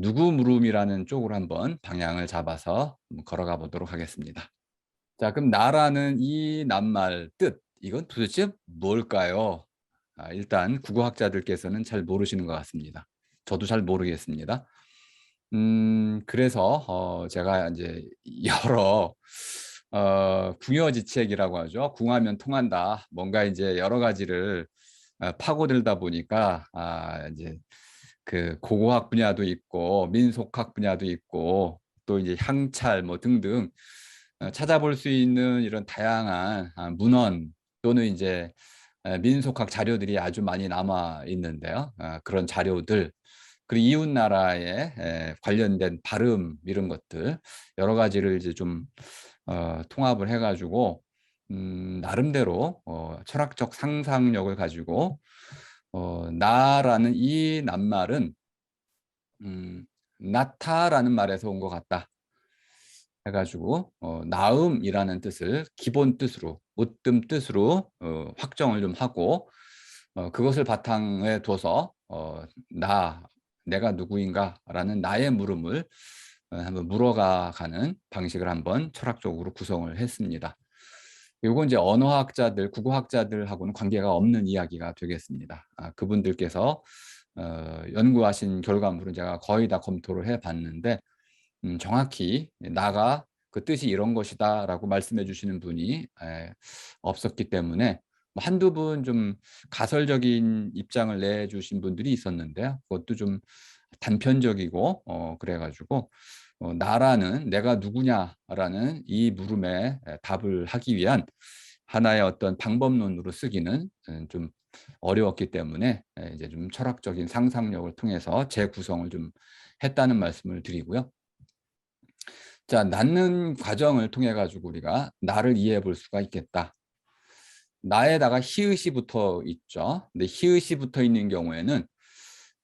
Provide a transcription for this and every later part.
누구 물음이라는 쪽으로 한번 방향을 잡아서 걸어가 보도록 하겠습니다. 자, 그럼 나라는 이 낱말 뜻 이건 도대체 뭘까요? 아, 일단 국어학자들께서는 잘 모르시는 것 같습니다. 저도 잘 모르겠습니다. 음, 그래서 어, 제가 이제 여러 어, 궁여지책이라고 하죠. 궁하면 통한다. 뭔가 이제 여러 가지를 어, 파고들다 보니까 아, 이제 그 고고학 분야도 있고 민속학 분야도 있고 또 이제 향찰 뭐 등등 어, 찾아볼 수 있는 이런 다양한 아, 문헌 또는 이제 민속학 자료들이 아주 많이 남아 있는데요. 아, 그런 자료들 그리고 이웃 나라에 관련된 발음 이런 것들 여러 가지를 이제 좀 어, 통합을 해가지고 음, 나름대로 어, 철학적 상상력을 가지고 어, 나라는 이 낱말은 음, 나타라는 말에서 온 것 같다. 해가지고 어, 나음이라는 뜻을 기본 뜻으로 으뜸 뜻으로 어, 확정을 좀 하고 어, 그것을 바탕에 둬서 어, 나 내가 누구인가라는 나의 물음을 어, 한번 물어가 가는 방식을 한번 철학적으로 구성을 했습니다. 이건 이제 언어학자들, 국어학자들하고는 관계가 없는 이야기가 되겠습니다. 아, 그분들께서 어, 연구하신 결과물은 제가 거의 다 검토를 해봤는데 음, 정확히 나가 그 뜻이 이런 것이다 라고 말씀해 주시는 분이 에, 없었기 때문에 뭐 한두 분 좀 가설적인 입장을 내주신 분들이 있었는데요. 그것도 좀 단편적이고 어, 그래가지고 어, 나라는 내가 누구냐라는 이 물음에 답을 하기 위한 하나의 어떤 방법론으로 쓰기는 좀 어려웠기 때문에 이제 좀 철학적인 상상력을 통해서 재구성을 좀 했다는 말씀을 드리고요. 자, 낳는 과정을 통해 가지고 우리가 나를 이해해 볼 수가 있겠다. 나에다가 히읗이 붙어 있죠. 근데 히읗이 붙어 있는 경우에는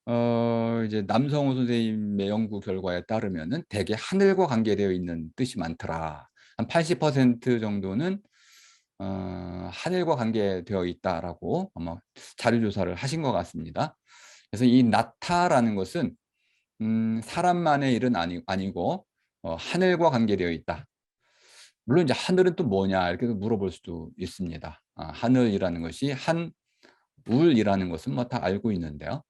어 이제 남성호 선생님의 연구 결과에 따르면은 대개 하늘과 관계되어 있는 뜻이 많더라. 한 80% 정도는 어 하늘과 관계되어 있다라고 아마 자료 조사를 하신 것 같습니다. 그래서 이 나타라는 것은 음 사람만의 일은 아니 아니고 어 하늘과 관계되어 있다. 물론 이제 하늘은 또 뭐냐 이렇게 물어볼 수도 있습니다. 아, 하늘이라는 것이 한 울이라는 것은 뭐 다 알고 있는데요.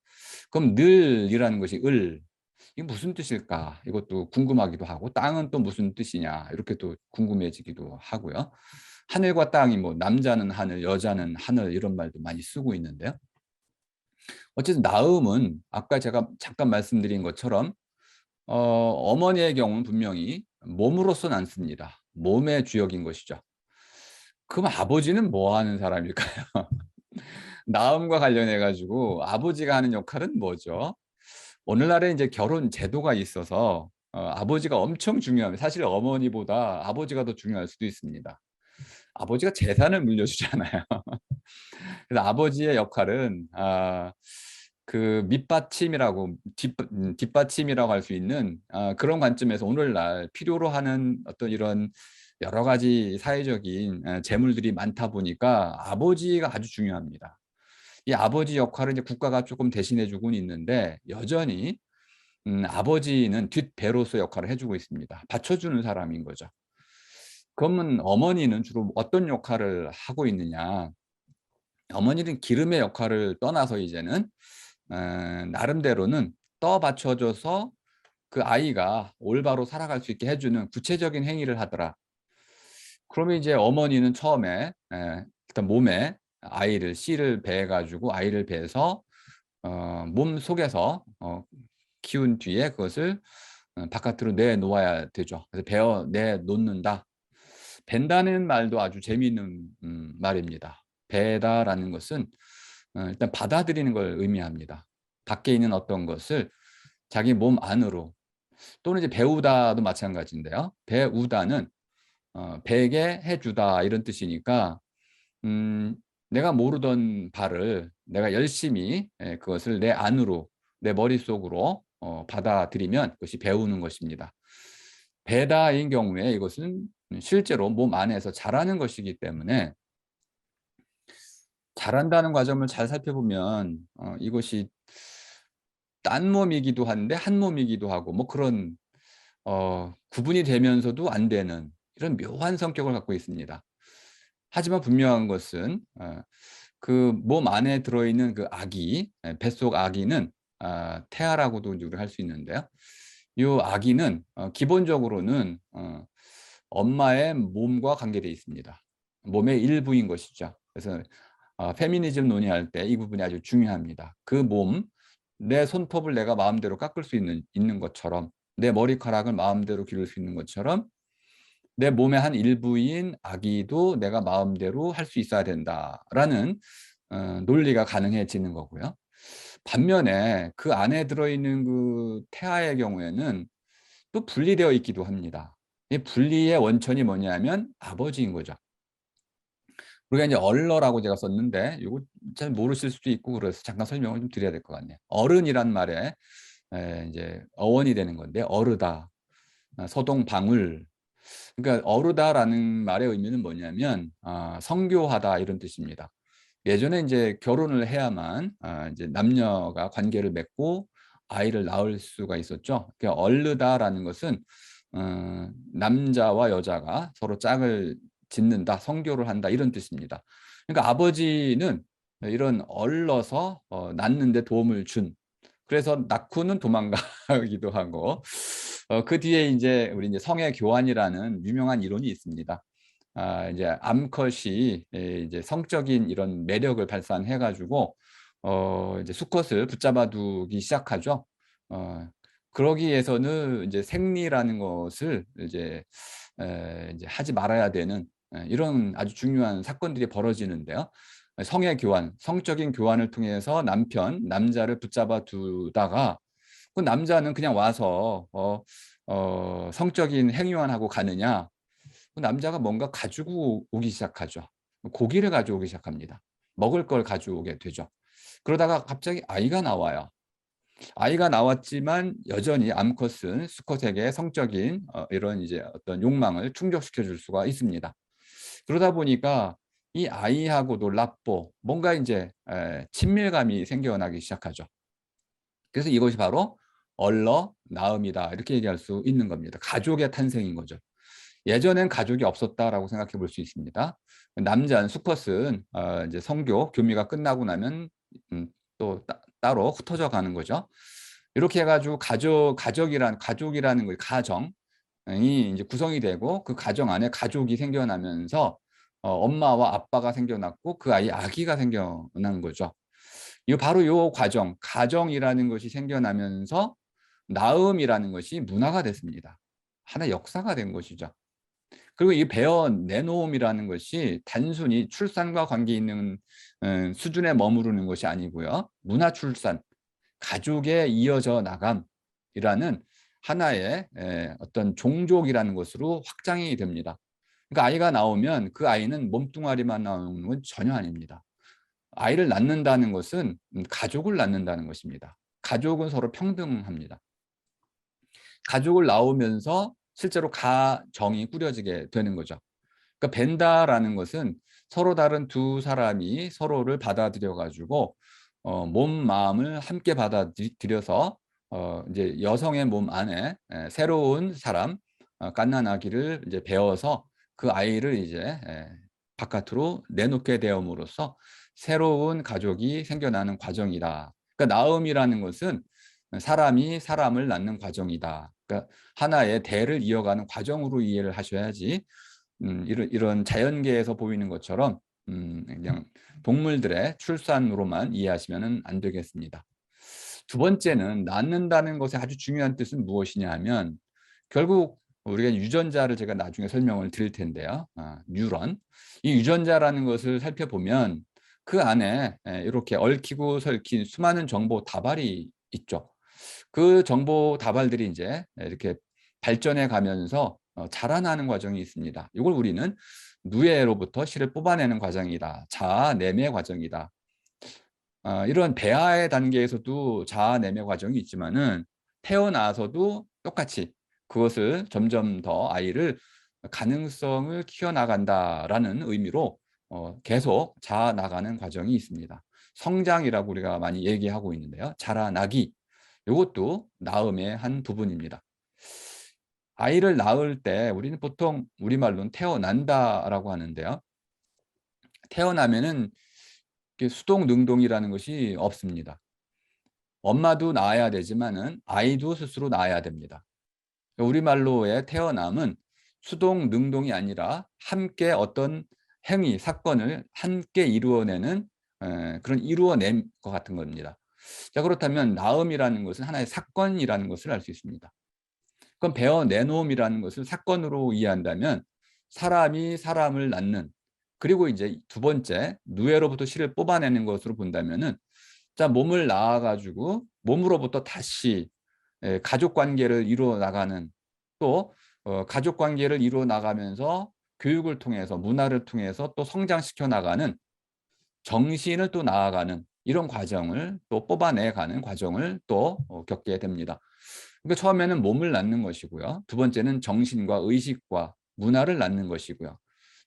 그럼 늘이라는 것이 을 이게 무슨 뜻일까? 이것도 궁금하기도 하고 땅은 또 무슨 뜻이냐 이렇게 또 궁금해지기도 하고요. 하늘과 땅이 뭐 남자는 하늘, 여자는 하늘 이런 말도 많이 쓰고 있는데요. 어쨌든 나음은 아까 제가 잠깐 말씀드린 것처럼 어, 어머니의 경우는 분명히 몸으로서 낳습니다. 몸의 주역인 것이죠. 그럼 아버지는 뭐 하는 사람일까요? 나음과 관련해 가지고 아버지가 하는 역할은 뭐죠? 오늘날에 이제 결혼 제도가 있어서 어, 아버지가 엄청 중요합니다. 사실 어머니보다 아버지가 더 중요할 수도 있습니다. 아버지가 재산을 물려주잖아요. 그래서 아버지의 역할은 아, 그 밑받침이라고 뒷, 음, 뒷받침이라고 할 수 있는 아, 그런 관점에서 오늘날 필요로 하는 어떤 이런 여러 가지 사회적인 재물들이 많다 보니까 아버지가 아주 중요합니다. 이 아버지 역할을 이제 국가가 조금 대신해 주고는 있는데 여전히 음, 아버지는 뒷배로서 역할을 해주고 있습니다. 받쳐주는 사람인 거죠. 그러면 어머니는 주로 어떤 역할을 하고 있느냐? 어머니는 기름의 역할을 떠나서 이제는 에, 나름대로는 떠 받쳐줘서 그 아이가 올바로 살아갈 수 있게 해주는 구체적인 행위를 하더라. 그러면 이제 어머니는 처음에 에, 일단 몸에 아이를 씨를 배 가지고 아이를 배서 어, 몸 속에서 어, 키운 뒤에 그것을 어, 바깥으로 내놓아야 되죠. 그래서 베어 내놓는다. 벤다는 말도 아주 재미있는 음, 말입니다. 배다라는 것은 어, 일단 받아들이는 걸 의미합니다. 밖에 있는 어떤 것을 자기 몸 안으로 또는 이제 배우다도 마찬가지인데요. 배우다는 어, 배게 해주다 이런 뜻이니까 음, 내가 모르던 바를 내가 열심히 예, 그것을 내 안으로 내 머릿속으로 어, 받아들이면 그것이 배우는 것입니다. 배다인 경우에 이것은 실제로 몸 안에서 자라는 것이기 때문에 자란다는 과정을 잘 살펴보면 어, 이것이 딴 몸이기도 한데 한 몸이기도 하고 뭐 그런 어 구분이 되면서도 안 되는 이런 묘한 성격을 갖고 있습니다. 하지만 분명한 것은 어그몸 안에 들어있는 그 아기 예 뱃속 아기는 아 태아라고도 우리가 할 수 있는데요. 요 아기는 어 기본적으로는 어 엄마의 몸과 관계되어 있습니다. 몸의 일부인 것이죠. 그래서 어 페미니즘 논의할 때 이 부분이 아주 중요합니다. 그 몸, 내 손톱을 내가 마음대로 깎을 수 있는 있는 것처럼 내 머리카락을 마음대로 기를 수 있는 것처럼 내 몸의 한 일부인 아기도 내가 마음대로 할 수 있어야 된다라는 어 논리가 가능해지는 거고요. 반면에 그 안에 들어있는 그 태아의 경우에는 또 분리되어 있기도 합니다. 이 분리의 원천이 뭐냐면 아버지인 거죠. 우리가 이제 얼러라고 제가 썼는데 요거 잘 모르실 수도 있고 그래서 잠깐 설명을 좀 드려야 될 것 같네요. 어른이란 말에 에 이제 어원이 되는 건데 어르다, 아 서동 방울 그러니까 어르다라는 말의 의미는 뭐냐면 아 성교하다 이런 뜻입니다. 예전에 인제 결혼을 해야만 아 이제 남녀가 관계를 맺고 아이를 낳을 수가 있었죠. 그러니까 얼르다라는 것은 어 남자와 여자가 서로 짝을 짓는다, 성교를 한다 이런 뜻입니다. 그러니까 아버지는 이런 얼러서 어 낳는 데 도움을 준 그래서 낳고는 도망가기도 하고 어 그 뒤에 인제 우리 인제 성의 교환이라는 유명한 이론이 있습니다. 아 이제 암컷이 예 이제 성적인 이런 매력을 발산해 가지고 어 이제 수컷을 붙잡아 두기 시작하죠. 어 그러기 위해서는 이제 생리라는 것을 이제 에 인제 하지 말아야 되는 예 이런 아주 중요한 사건들이 벌어지는데요. 성의 교환, 성적인 교환을 통해서 남편, 남자를 붙잡아 두다가 그 남자는 그냥 와서 어 어 성적인 행위만 하고 가느냐 그 남자가 뭔가 가지고 오기 시작하죠. 고기를 가져오기 시작합니다. 먹을 걸 가져오게 되죠. 그러다가 갑자기 아이가 나와요. 아이가 나왔지만 여전히 암컷은 수컷에게 성적인 어 이런 이제 어떤 욕망을 충족시켜 줄 수가 있습니다. 그러다 보니까 이 아이하고도 라뽀 뭔가 인제 에 친밀감이 생겨나기 시작하죠. 그래서 이것이 바로 얼러 낳음이다 이렇게 얘기할 수 있는 겁니다. 가족의 탄생인 거죠. 예전엔 가족이 없었다라고 생각해 볼 수 있습니다. 남자는 수컷은 어 이제 성교, 교미가 끝나고 나면 음 또 따 따로 흩어져 가는 거죠. 이렇게 해 가지고 가족 가족이란 가족이라는 거 가정이 인제 구성이 되고 그 가정 안에 가족이 생겨나면서 어 엄마와 아빠가 생겨났고 그 아이에 아기가 생겨난 거죠. 이 바로 요 과정, 가정이라는 것이 생겨나면서 낳음이라는 것이 문화가 됐습니다. 하나의 역사가 된 것이죠. 그리고 이 배어 내놓음이라는 것이 단순히 출산과 관계 있는 어 수준에 머무르는 것이 아니고요. 문화 출산, 가족에 이어져 나감이라는 하나의 에 어떤 종족이라는 것으로 확장이 됩니다. 그러니까 아이가 나오면 그 아이는 몸뚱아리만 나오는 건 전혀 아닙니다. 아이를 낳는다는 것은 음 가족을 낳는다는 것입니다. 가족은 서로 평등합니다. 가족을 낳으면서 실제로 가정이 꾸려지게 되는 거죠. 그러니까 벤다라는 것은 서로 다른 두 사람이 서로를 받아들여 가지고 어 몸 마음을 함께 받아들 들여서 어 인제 여성의 몸 안에 에 새로운 사람 어 갓난 아기를 이제 배어서 그 아이를 이제 예 바깥으로 내놓게 됨으로써 새로운 가족이 생겨나는 과정이다. 그러니까 낳음이라는 것은 사람이 사람을 낳는 과정이다. 그러니까 하나의 대를 이어가는 과정으로 이해를 하셔야지 음 이런 이런 자연계에서 보이는 것처럼 음 그냥 동물들의 출산으로만 이해하시면은 안 되겠습니다. 두 번째는 낳는다는 것의 아주 중요한 뜻은 무엇이냐 하면 결국 우리가 유전자를 제가 나중에 설명을 드릴 텐데요. 아 뉴런. 이 유전자라는 것을 살펴보면 그 안에 예 이렇게 얽히고 설킨 수많은 정보 다발이 있죠. 그 정보 다발들이 예 이렇게 발전해 가면서 어 자라나는 과정이 있습니다. 이걸 우리는 누에로부터 씨를 뽑아내는 과정이다. 자아 내매 과정이다. 아 이런 배아의 단계에서도 자아 내매 과정이 있지만은 태어나서도 똑같이 그것을 점점 더 아이를 '가능성을 키워나간다.'라는 의미로 어 계속 자아 나가는 과정이 있습니다. 성장이라고 우리가 많이 얘기하고 있는데요. 자라나기 요것도 나음의 한 부분입니다. 아이를 낳을 때 우리는 보통 우리말로는 태어난다라고 하는데요. 태어나면은 수동 능동이라는 것이 없습니다. 엄마도 낳아야 되지만은 아이도 스스로 낳아야 됩니다. 우리말로의 태어남은 수동 능동이 아니라 함께 어떤 행위, 사건을 함께 이루어내는 그런 이루어낸 것 같은 겁니다. 자 그렇다면 나음이라는 것은 하나의 사건이라는 것을 알 수 있습니다. 그럼 베어 내놓음이라는 것을 사건으로 이해한다면 사람이 사람을 낳는 그리고 이제 두 번째 누에로부터 실을 뽑아내는 것으로 본다면은 자 몸을 낳아 가지고 몸으로부터 다시 가족 관계를 이루어 나가는 또 어, 가족 관계를 이루어 나가면서 교육을 통해서 문화를 통해서 또 성장시켜 나가는 정신을 또 나아가는 이런 과정을 또 뽑아내 가는 과정을 또 어, 겪게 됩니다. 그러니까 처음에는 몸을 낳는 것이고요. 두 번째는 정신과 의식과 문화를 낳는 것이고요.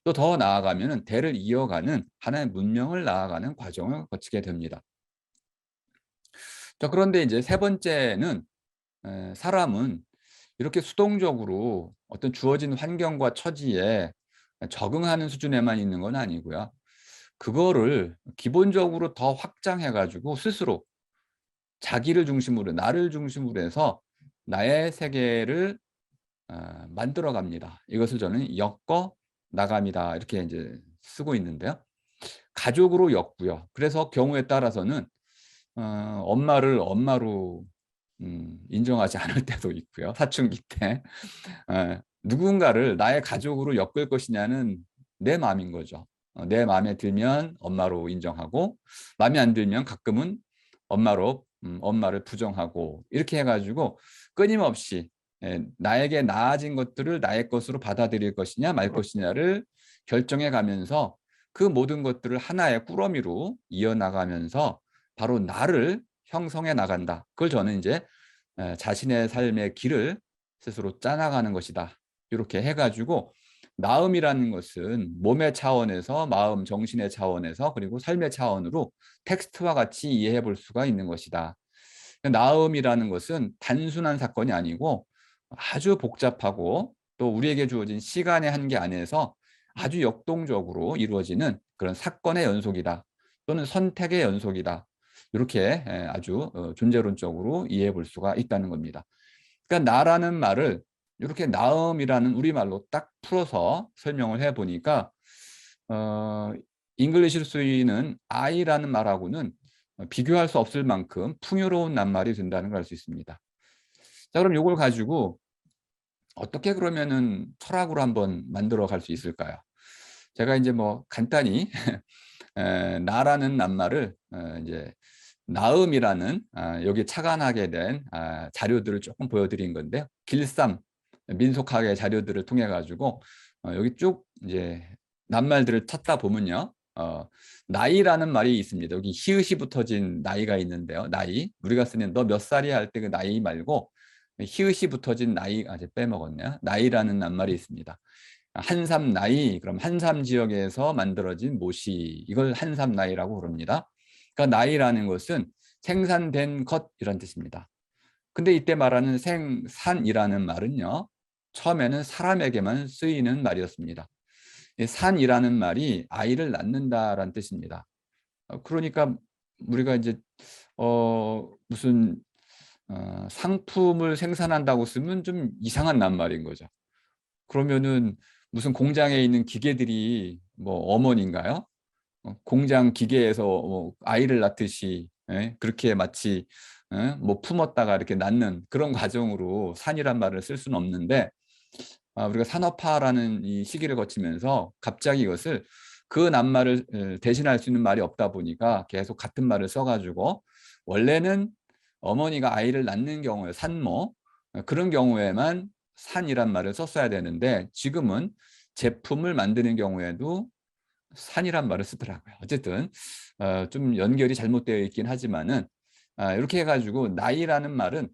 또 더 나아가면 대를 이어가는 하나의 문명을 나아가는 과정을 거치게 됩니다. 자, 그런데 이제 세 번째는 사람은 이렇게 수동적으로 어떤 주어진 환경과 처지에 적응하는 수준에만 있는 건 아니고요. 그거를 기본적으로 더 확장해 가지고 스스로 자기를 중심으로 나를 중심으로 해서 나의 세계를 어, 만들어 갑니다. 이것을 저는 엮어 나갑니다. 이렇게 이제 쓰고 있는데요. 가족으로 엮고요. 그래서 경우에 따라서는 어, 엄마를 엄마로 음, 인정하지 않을 때도 있고요. 사춘기 때 어, 누군가를 나의 가족으로 엮을 것이냐는 내 마음인 거죠. 어, 내 마음에 들면 엄마로 인정하고 마음에 안 들면 가끔은 엄마로 음, 엄마를 부정하고 이렇게 해가지고 끊임없이 예, 나에게 나아진 것들을 나의 것으로 받아들일 것이냐 말 것이냐를 결정해 가면서 그 모든 것들을 하나의 꾸러미로 이어나가면서 바로 나를 형성해 나간다. 그걸 저는 이제 예, 자신의 삶의 길을 스스로 짜나가는 것이다. 이렇게 해가지고 나음이라는 것은 몸의 차원에서 마음, 정신의 차원에서 그리고 삶의 차원으로 텍스트와 같이 이해해 볼 수가 있는 것이다. 나음이라는 것은 단순한 사건이 아니고 아주 복잡하고 또 우리에게 주어진 시간의 한계 안에서 아주 역동적으로 이루어지는 그런 사건의 연속이다. 또는 선택의 연속이다. 이렇게 아주 어, 존재론적으로 이해해 볼 수가 있다는 겁니다. 그러니까 나라는 말을 이렇게 나음이라는 우리말로 딱 풀어서 설명을 해 보니까 어, 잉글리시로 쓰이는 I라는 말하고는 비교할 수 없을 만큼 풍요로운 낱말이 된다는 걸 알 수 있습니다. 자, 그럼 이걸 가지고 어떻게 그러면은 철학으로 한번 만들어 갈 수 있을까요? 제가 이제 뭐 간단히 에, 나라는 낱말을 에, 이제 나음이라는 아, 여기 착안하게 된 아, 자료들을 조금 보여드린 건데요. 길쌈 민속학의 자료들을 통해 가지고 어, 여기 쭉 이제 낱말들을 찾다 보면요. 어, 나이라는 말이 있습니다. 여기 히읗이 붙어진 나이가 있는데요. 나이. 우리가 쓰는 너 몇 살이야 할 때 그 나이 말고 히읗이 붙어진 나이 아직 빼먹었네요. 나이라는 낱말이 있습니다. 한삼 나이 그럼 한삼 지역에서 만들어진 모시 이걸 한삼 나이라고 그럽니다. 그러니까 나이라는 것은 생산된 것 이런 뜻입니다. 근데 이때 말하는 생산이라는 말은요. 처음에는 사람에게만 쓰이는 말이었습니다. 산이라는 말이 아이를 낳는다라는 뜻입니다. 어, 그러니까 우리가 이제 어 무슨 어 상품을 생산한다고 쓰면 좀 이상한 낱말인 거죠. 그러면은 무슨 공장에 있는 기계들이 뭐 어머니인가요? 어 공장 기계에서 뭐 아이를 낳듯이 예? 그렇게 마치 예? 뭐 품었다가 이렇게 낳는 그런 과정으로 산이란 말을 쓸 수는 없는데 아, 우리가 산업화라는 이 시기를 거치면서 갑자기 이것을 그 낱말을 대신할 수 있는 말이 없다 보니까 계속 같은 말을 써가지고 원래는 어머니가 아이를 낳는 경우에 산모 그런 경우에만 산이란 말을 썼어야 되는데 지금은 제품을 만드는 경우에도 산이란 말을 쓰더라고요. 어쨌든 어, 좀 연결이 잘못되어 있긴 하지만은 아, 이렇게 해가지고 나이라는 말은 어,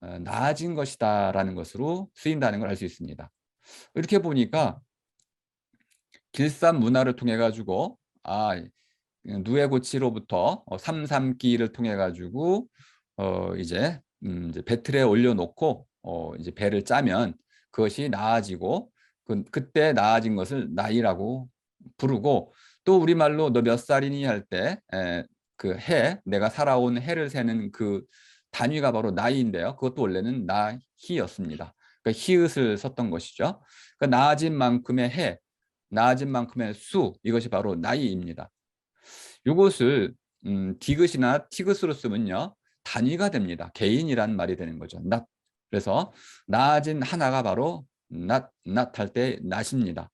나아진 것이다라는 것으로 쓰인다는 걸 알 수 있습니다. 이렇게 보니까 길쌈 문화를 통해 가지고 아 누에고치로부터 어, 삼삼기를 통해 가지고 어 이제 음 이제 배틀에 올려놓고 어 이제 배를 짜면 그것이 나아지고 그 그때 나아진 것을 나이라고 부르고 또 우리말로 "너 몇 살이니?" 할때에그해 내가 살아온 해를 세는 그 단위가 바로 나이인데요. 그것도 원래는 나희였습니다. 그러니까 히읗을 썼던 것이죠. 그러니까 나아진 만큼의 해, 나아진 만큼의 수 이것이 바로 나이입니다. 요것을 음 디귿이나 티귿으로 쓰면요. 단위가 됩니다. 개인이란 말이 되는 거죠. 낫. 그래서 나아진 하나가 바로 낫, 낫할 때 낫입니다.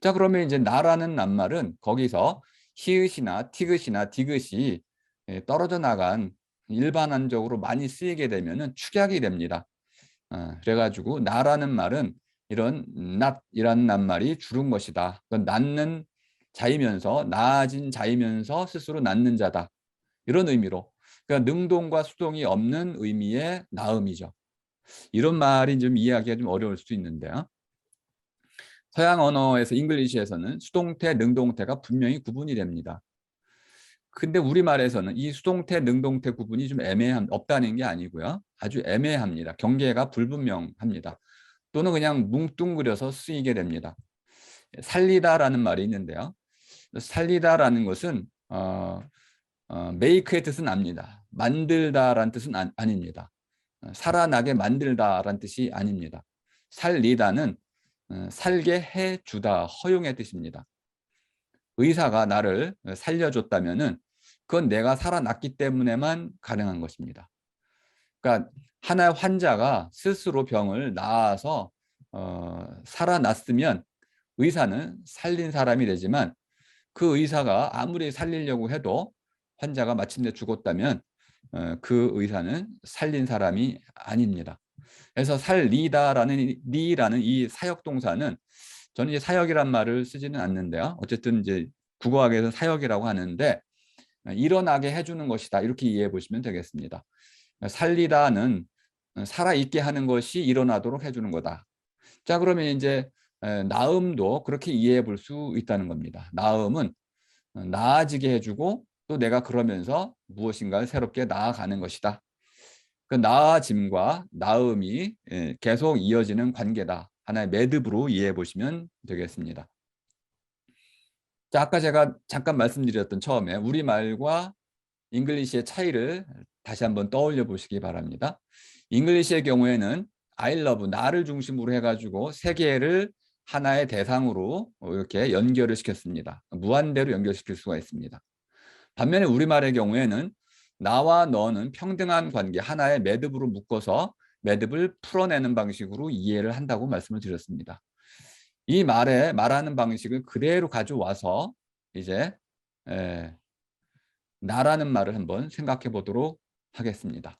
자 그러면 이제 나라는 낱말은 거기서 히읗이나 티귿이나 디귿이 예 떨어져 나간 일반안적으로 많이 쓰이게 되면은 축약이 됩니다. 어 그래 가지고 나라는 말은 이런 낫이라는 낱말이 줄은 것이다. 그 낳는 자이면서 나아진 자이면서 스스로 낳는 자다. 이런 의미로 그러니까 능동과 수동이 없는 의미의 나음이죠. 이런 말이 좀 이해하기가 좀 어려울 수 있는데요. 서양 언어에서 잉글리시에서는 수동태, 능동태가 분명히 구분이 됩니다. 근데 우리말에서는 이 수동태, 능동태 구분이 좀 애매한 없다는 게 아니고요. 아주 애매합니다. 경계가 불분명합니다. 또는 그냥 뭉뚱그려서 쓰이게 됩니다. 살리다라는 말이 있는데요. 살리다라는 것은 어, 어, make의 뜻은 압니다. 만들다라는 뜻은 아, 아닙니다. 살아나게 만들다라는 뜻이 아닙니다. 살리다는 어, 살게 해주다, 허용의 뜻입니다. 의사가 나를 살려줬다면은 그건 내가 살아났기 때문에만 가능한 것입니다. 그러니까 하나의 환자가 스스로 병을 나아서 어, 살아났으면 의사는 살린 사람이 되지만 그 의사가 아무리 살리려고 해도 환자가 마침내 죽었다면 어, 그 의사는 살린 사람이 아닙니다. 그래서 살리다라는 리라는 이 사역 동사는 저는 이제 사역이란 말을 쓰지는 않는데요. 어쨌든 이제 국어학에서 사역이라고 하는데 일어나게 해주는 것이다 이렇게 이해해 보시면 되겠습니다. 살리다는 살아있게 하는 것이 일어나도록 해주는 거다. 자 그러면 이제 나음도 그렇게 이해해 볼 수 있다는 겁니다. 나음은 나아지게 해주고 또 내가 그러면서 무엇인가를 새롭게 나아가는 것이다. 그 나아짐과 나음이 예, 계속 이어지는 관계다. 하나의 매듭으로 이해해 보시면 되겠습니다. 자, 아까 제가 잠깐 말씀드렸던 처음에 우리말과 잉글리시의 차이를 다시 한번 떠올려 보시기 바랍니다. 잉글리시의 경우에는 I love, 나를 중심으로 해가지고 세 개를 하나의 대상으로 이렇게 연결을 시켰습니다. 무한대로 연결시킬 수가 있습니다. 반면에 우리말의 경우에는 나와 너는 평등한 관계 하나의 매듭으로 묶어서 매듭을 풀어내는 방식으로 이해를 한다고 말씀을 드렸습니다. 이 말에 말하는 방식을 그대로 가져와서 이제 에, 나라는 말을 한번 생각해 보도록 하겠습니다.